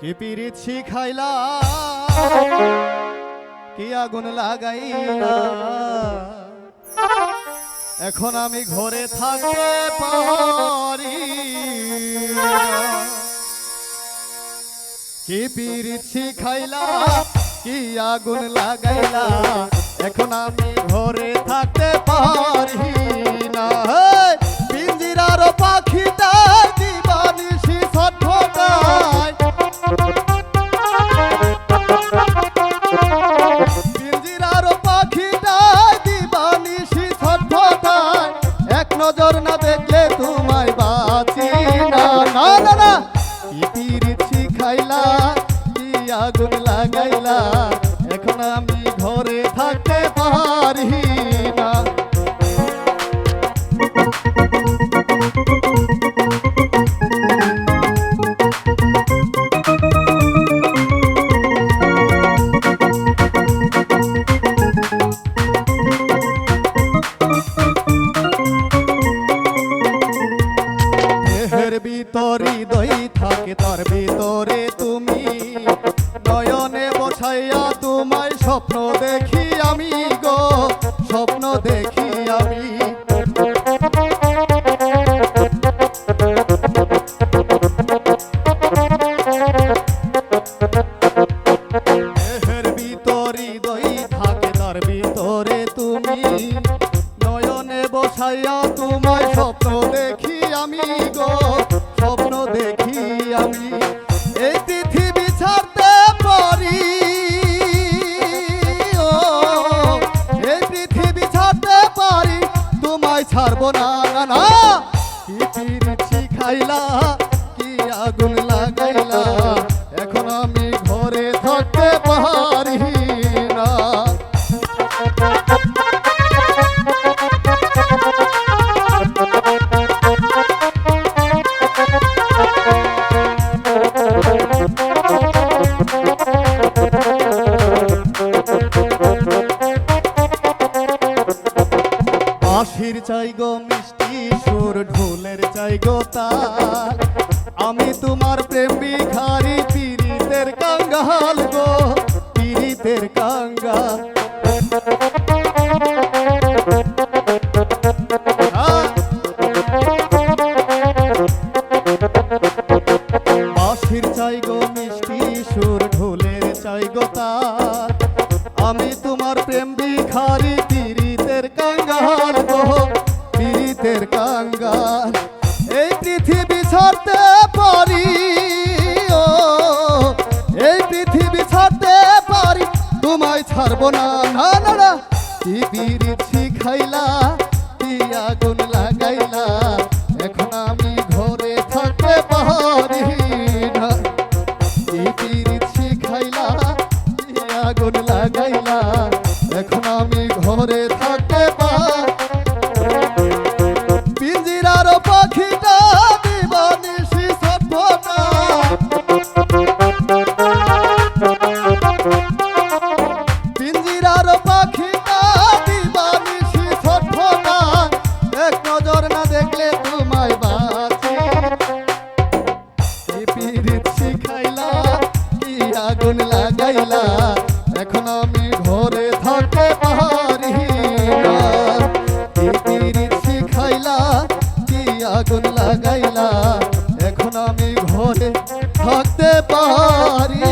কি পিরিছি খাইলা কি আগুন লাগাইলা? এখন আমি ঘরে থাকতে পারি। কি পিরিছি খাইলা কি আগুন লাগাইলা? এখন আমি ঘরে থাকতে পারি। নজর না দেখলে তোমায় বাঁচি না। না না না। কি পিরিছি খাইলা, কি আগুন লাগাইলা স্বপ্ন দেখি আমি গো স্বপ্ন দেখি আমি। তোমায় স্বপ্ন দেখি আমি গো। ছাড়বো না না কি পিরিছি খাইলা কি আগুন লাগাইলা। এখন আমি ঘরে থাকতে চাই গো মিষ্টি সুর, ঢোলের চাই গো তাল। আমি তোমার প্রেম ভিখারি পীড়িতের কাঙ্গাল গো, পীড়িতের কাঙ্গাল। চাই গো মিষ্টি সুর, ঢোলের চাই গো আমি তোমার প্রেম ভিখারি পীড়িতের কাঙ্গাল কাঙ্গাল এই পৃথিবী ছাড়তে পারি, ও, এই পৃথিবী ছাড়তে পারি। তোমায় ছাড়বো না না না না। কি পিরিছি খাইলা, কি আগুন লাগাইলা। এখন আমি ঘরে থাকতে পারি না। এই পিরিছি খাইলা, কি আগুন লাগাইলা। Papa King. আগুন লাগাইলা এখন আমি ঘরে থাকতে পারি।